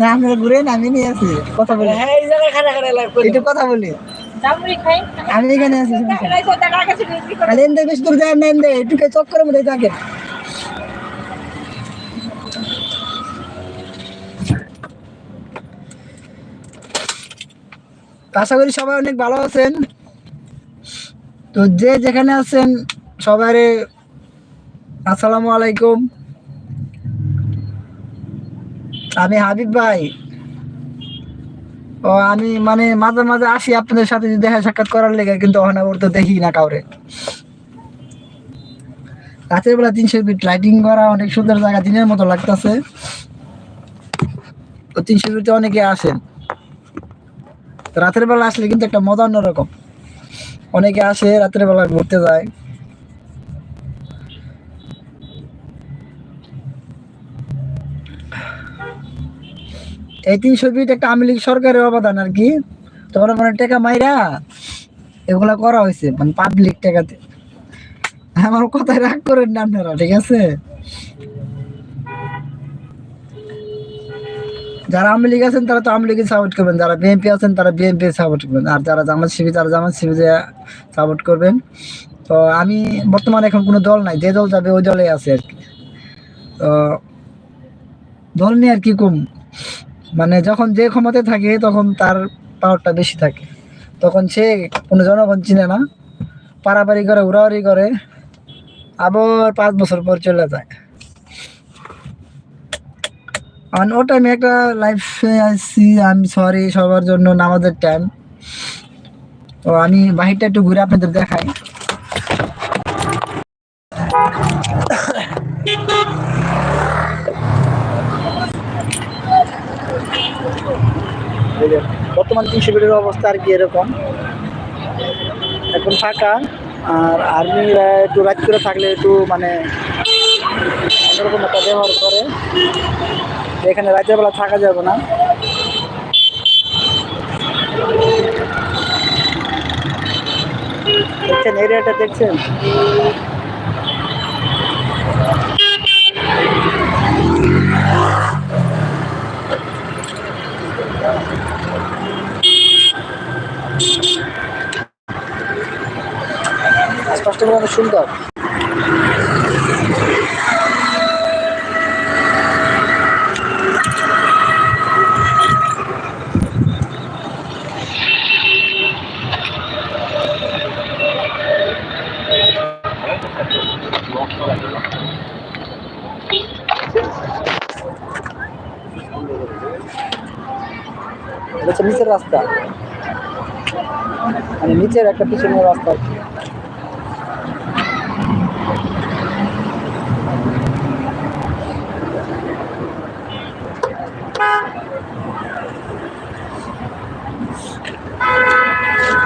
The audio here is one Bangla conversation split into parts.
না ঘুরে না নিয়ে আছি কথা বলি। হ্যাঁ একটু কথা বলি। আমি এখানে আছি এনদে বেশি দূর যায় না এনদে একটু চক্করের মধ্যে থাকে। আশা করি সবাই অনেক ভালো আছেন। তো যে যেখানে আছেন সবাই আসসালামু আলাইকুম। আমি হাবিব ভাই। ও, আমি মানে মাঝে মাঝে আসি আপনাদের সাথে দেখা সাক্ষাৎ করার লেগে, কিন্তু অনাবর্ত দেখি না কাউরে। রাতের বেলা তিনশো ফিট লাইটিং করা অনেক সুন্দর জায়গা, দিনের মতো লাগতেছে। তো তিনশো ফিটে অনেকে আসেন। রাতের বেলা আসলে কিন্তু একটা মজা অন্যরকম। অনেকে আসে, রাতের বেলা ঘুরতে যায়। এই তিনশো ফিট একটা আওয়ামী লীগ সরকারের অবদান আর কি। তোমরা মানে টাকা মাইরা এগুলা করা হয়েছে মানে পাবলিক টাকাতে। আমার কথায় রাগ করেন না আপনারা, ঠিক আছে? যারা আওয়ামী লীগ আছেন, তারা তো আওয়ামী লীগের সাপোর্ট করবেন। যারা বিএনপি আছেন, তারা বিএনপি সাপোর্ট করবেন। আর যারা জামাত শিবির, তারা জামাত শিবির সাপোর্ট করবেন। তো আমি বর্তমানে এখন কোনো দল নাই, যে দল যাবে, ওই দলে আছে আর কি। তো দল নিয়ে আর কি কম? মানে যখন যে ক্ষমতায় থাকে, তখন তার পাওয়ারটা বেশি থাকে। তখন সে কোনো জনগণ চিনে না, পারাপারি করে, উড়াউড়ি করে, আবার পাঁচ বছর পর চলে যায়। আর ও টাইমে একটা লাইফে আসছি আমি সরি সবার জন্য নামাজের টাইম তো আমি বাহিরটা একটু ঘুরে আপনাদের দেখাই। বর্তমান ফিটের অবস্থা আর কি এরকম। এখন ফাঁকা, আর আর্মিরা একটু রাত করে থাকলে একটু মানে অন্যরকম একটা ব্যবহার করে। এখানে রাতের বেলা থাকা যাবে না। দেখছেন এরিয়াটা দেখছেন? স্পষ্ট অনেক সুন্দর। এটা নিচের রাস্তা। মানে নিচের একটা পিছনের রাস্তা আর কি।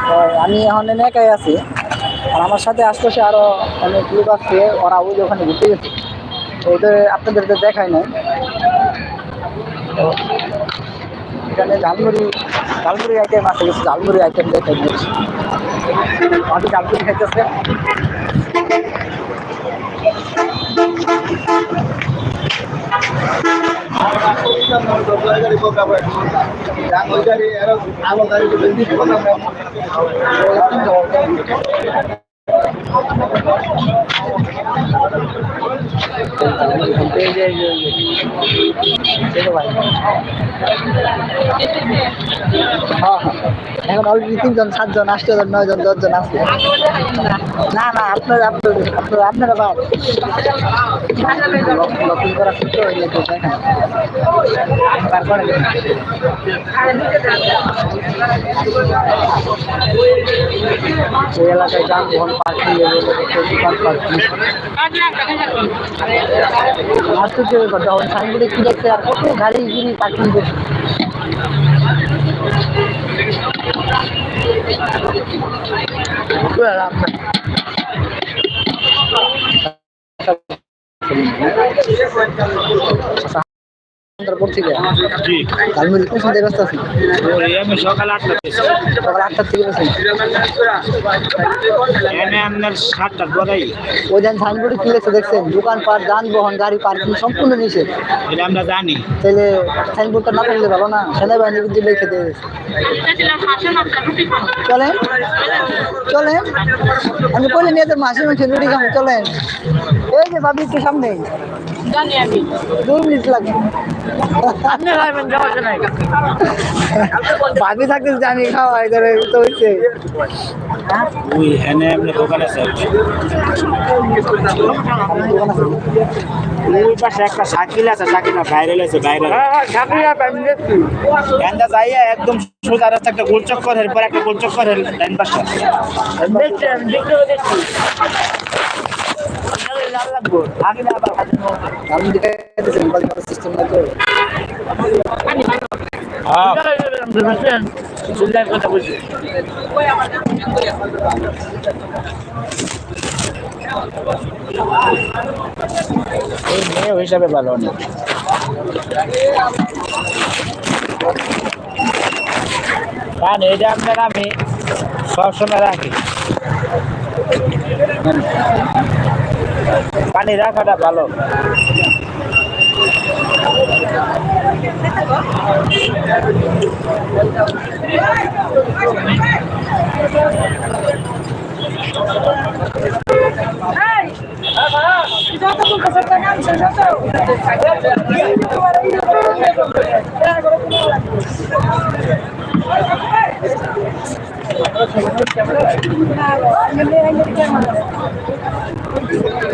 তো আমি এখন একাই আছি। আর আমার সাথে আশপাশে আরও অনেক লোক আছে, ওরা ওই ওখানে ঘুরতে গেছে। ওদের আপনাদের তো দেখাই নাই। এখানে ঝালমুড়ি ঝালমুড়ি আইটেম আছে, কিছু ঝালমুড়ি আইটেম দেখাই দিয়েছি। আমাকে ঝালমুড়ি খাইতেছে। এই যে- এই এখন অলরেডি তিনজন সাতজন আটজন নয়জন দশজন আছে না না আপনার আপনার আপনার আপনারা বাদ। হয়ে এলাকায় যানবাহন আশ্চর্য ব্যাপার সাইনবোর্ডে কি দেখতে আর কত গাড়ি গিরি পার্কিং করছে ঘণ্টার জি। কোন ব্যস্ত আছেন ওই আমি সকাল আটটা সকাল আটটার থেকে বেছেন এনে আপনার সাতটার পরেই। ওই দিন খুলেছে দেখছেন? দোকানপাট যানবাহন গাড়ি পার্কিং সম্পূর্ণ নিষেধ। এটা আমরা জানি। তাহলে সাইনবোর্ডটা না থাকলে ভালো না? সেনাবাহিনী কিন্তু লিখে দিয়ে। চলেন। চলেন। আমি বলে নিয়ে তো মাসে মাসে রুটি খাব চলেন। এই যে ভাবি একটু সামনে। জানি আমি। দু মিনিট লাগে ভাবি থাকতে যে আমি খাওয়াই ধরে তো ওই এনে দোকান ওই পাশে একটা সাইকেল আছে না ভাইরাল আছে ভাইরাল এন্দা যাইয়া একদম সোজা রাস্তা একটা গোল চক্কর এরপর একটা গোল চক্কর ডাইন পাশে দেখছি দেখছি হিসাবে ভালো অনেক কারণ এটা আপনার আমি সবসময় রাখি পানি রাখাটা ভালো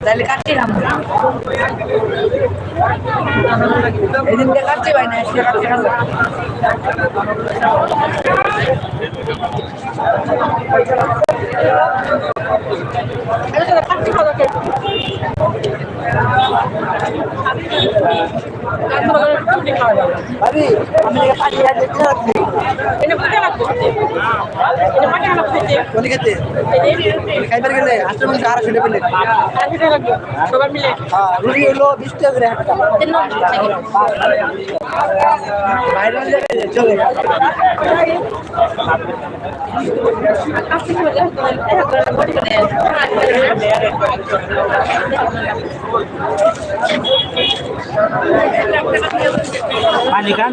তাহলে কাটছি না এদিনকে কাটছি ভাই না। अभी কোন খেতে খাইবার গেলে আটটা মধ্যে আড়াইশো টাকা পেলে সবাই মিলে হ্যাঁ রুটি হলো বিশ টাকা করে চলে। পানি খান।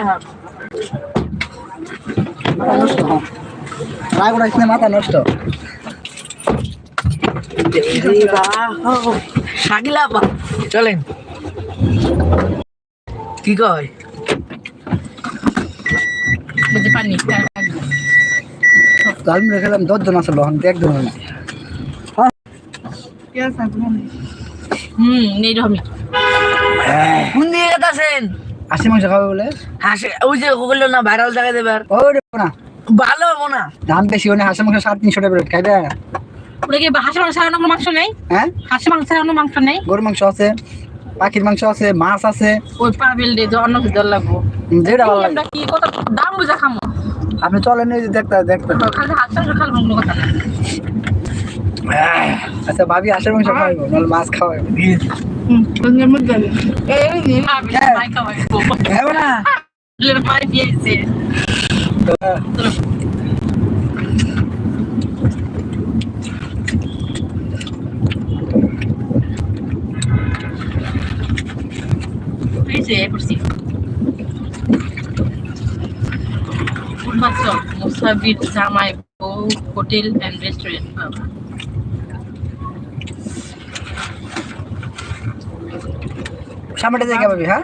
হ্যাঁ মাথা নষ্ট হ্যাঁ রাগ উড়াইছ না মাথা নষ্ট শাকিলা চলেন। কি কয়? পানি জাল মিলে খেলাম দশজন আসলো এখন একজন হুম নেই রহমি কোন দিকে গেছেন আশি মাংস খাবে বলে। হাসে ওই যে বলল না ভাইরাল জায়গায় দেবার ওই না ভালো হব না দাম বেশি হলে হাঁসের মাংস সাড়ে তিনশো টাকা খাইবে। ওটা কি হাঁসের মাংস মাংস নেই? হ্যাঁ? হাঁসের মাংস আর মাংস নেই? গরুর মাংস আছে পাখির মাংস আছে মাছ আছে। ওই পাবেল দিয়ে অন্য কিছু লাগবো। যেটা ভালো লাগে কি কত দাম বুঝা খামো? আপনি চলেন এই দেখতে দেখতে। খালি হাঁস মাংস খালি কথা না। আচ্ছা ভাবি হাঁসের মাংস খাওয়াইবো নাহলে মাছ হ্যাঁ। খাওয়াই হ্যাঁ। না যে করছি। ফুটবাসন মুসাবির জামাই বউ হোটেল অ্যান্ড রেস্টুরেন্ট সামনে জায়গা পাবি হ্যাঁ?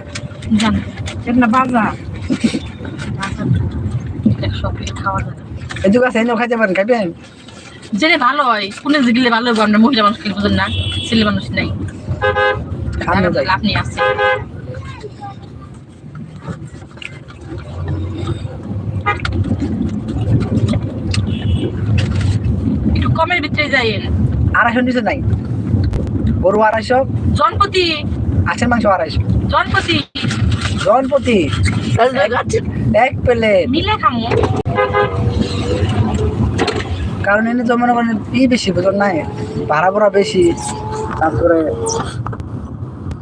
জান। এটা খাওয়া আছে এনেও খাইতে পারেন খাইবেন? জেনে ভালো হয়। কোনে গেলে ভালো হবে আমরা মহিলা মানুষ বুঝেন না ছেলে মানুষ নাই। যাই। আপনি আছে একটু কমের ভিতরে যাইয়েন। আড়াইশো নিচে নাই। গরু আড়াইশো। জনপতি। হাঁসের মাংস আড়াইশো। জনপতি। জনপতি। এক প্লেট। মিলে খামো। কারণ এনে তো মনে করেন ই বেশি বুঝুন নাই ভাড়া ভরা বেশি। তারপরে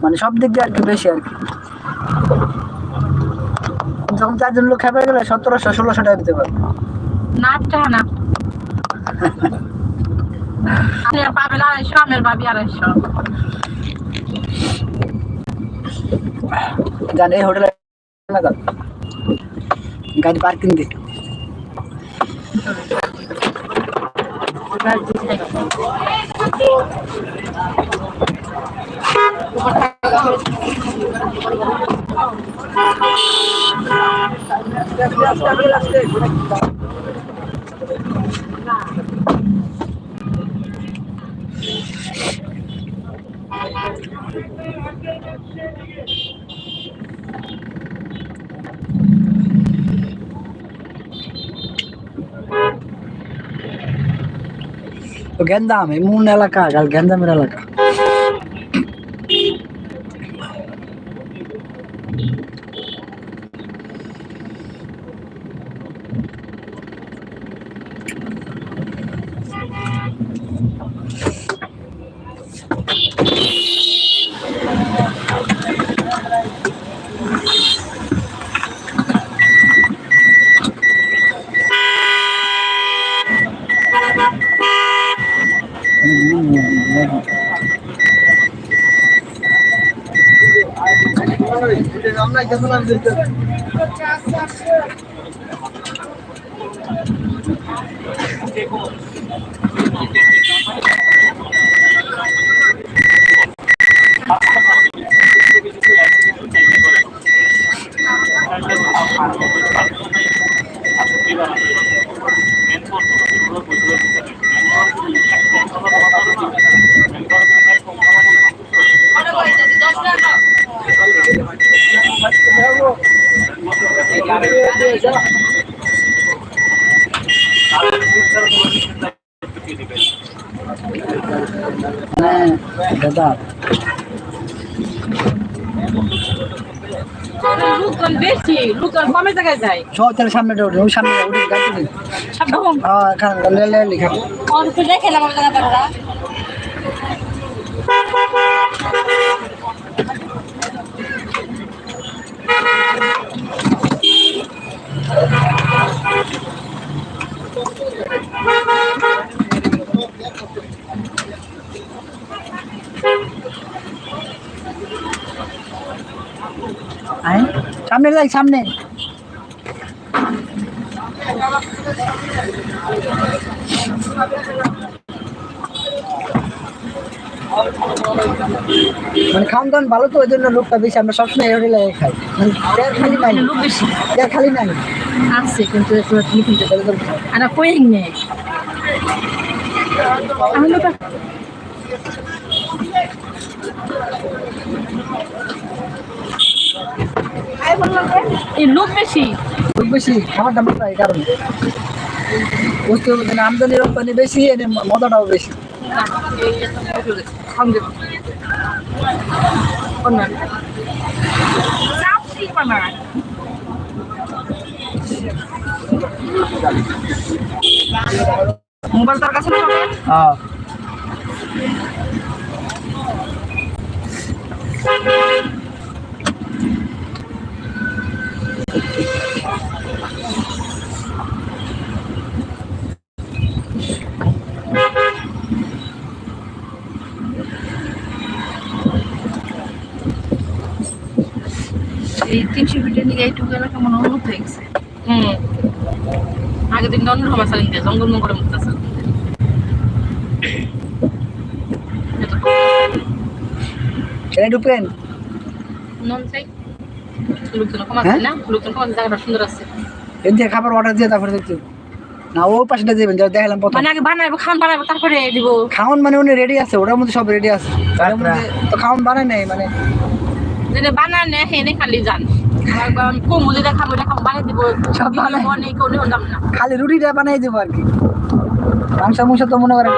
মানে সব দিক দিয়ে আর কি বেশি আর কি। যখন চারজন লোক খেপে গেলে সতেরোশো ষোলোশো টাকা দিতে পারবে। না পাবেন আড়াইশো আমের ভাবি আড়াইশো। জান এই হোটেলে না গাড়ি পার্কিং দি তো গেন্দাম এমন এলাকা গেন্দামের এলাকা। Thank you. হ্যাঁ লোকজন বেশি লোকজন কমে জায়গায় যায়। সব তাহলে সামনে ওই সামনে উঠে গাড়ি তুলি হ্যাঁ খান লে লে লিখা। অল্প দেখেন আমার জায়গা তারা আয় সামনে যাই সামনে। মানে খাওয়ান দাওয়ান ভালো তো ওই জন্য লোকটা বেশি আমরা সবসময় এই হোটেলে খাই। মানে দেড় খালি নাই। লোক বেশি। খালি নাই। আছে কিন্তু আর কইং নেই। আমি লোক এই লোক বেশি। লোক বেশি খাবার দাম এই কারণে। বুঝতে হবে যে আমদানি রপ্তানি বেশি এনে মজাটাও বেশি। মোবাইল তোর কাছে হ্যাঁ। এই তিনশো ফিটের দিকে এইটুকু এলাকা মনে উন্নত হয়ে গেছে। হুম। আগের দিন অন্য রকম সালিং দিয়ে জঙ্গল মঙ্গলে মুক্ত আছে। এটা ঢুকেন নন চাই লোকজন কম খাবার অর্ডার দিয়ে তারপরে দেখতে না ও পাশেটা দেবেন যেটা দেখালাম প্রথম। মানে আগে বানাবো খান বানাবো তারপরে দিব। খাওয়ান মানে উনি রেডি আছে ওটার মধ্যে সব রেডি আছে। মধ্যে তো বানায় নাই মানে। যেটা বানানে হেনে খালি খালি রুটিটা বানাই দেবো আর কি। মাংস মাংস তো মনে করেন।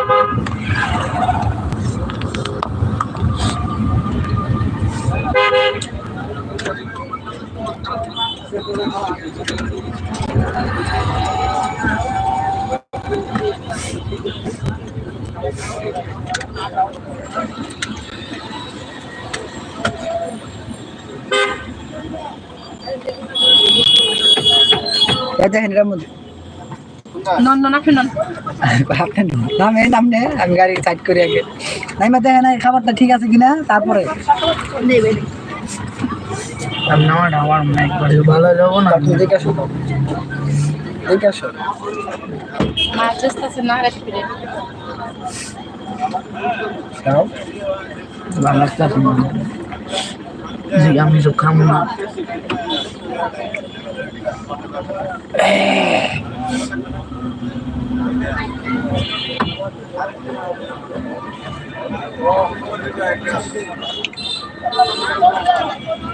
দেখেন এটার মধ্যে। নন নন আপনি নন। আপনার নামে নাম নে আমি গাড়ি সাইড করি আগে। নাই মা দেখেন খাবারটা ঠিক আছে কিনা? তারপরে। দেবে ভালো যাব না আপনি দেখে আসো তো। দেখে আসো মাছ আসতেছে না গাছ ফিরে খাও ভালো লাগতেছে আমি সব খাব না চলো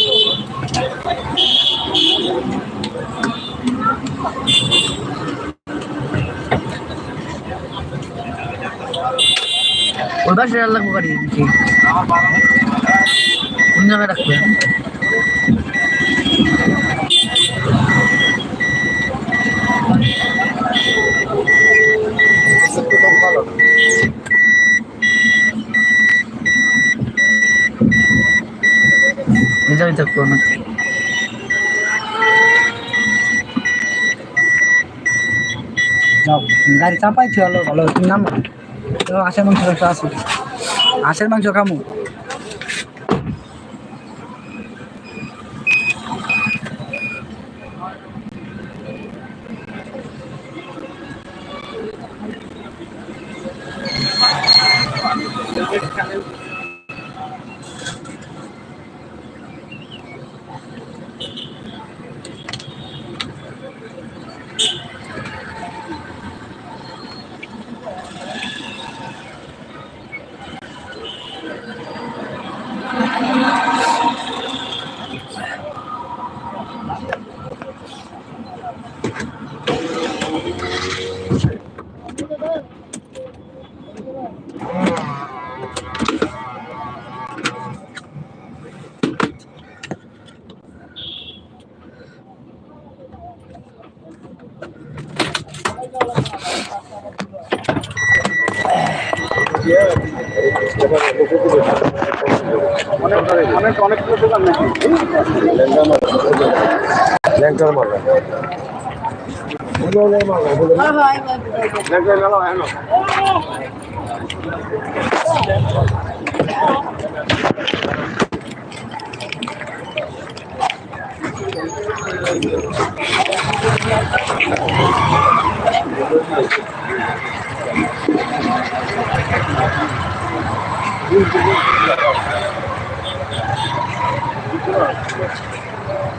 ওই পাশে লাগবো গাড়ি দিচ্ছি। কোন জায়গায় রাখবে? নিজামি থাকব না যাও গাড়ি চাপাইছি হলো ভালো তুমি নাম আসের মাংস আসে আশের মাংস খামু। ল্যাংটার মাল ল্যাংটার মেলা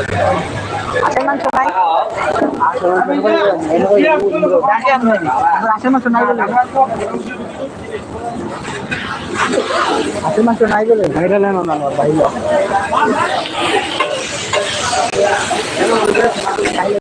আশের মাংস নাই। বলে। আশের মাংস নাই বলে। ভাইরা নেন না ভাই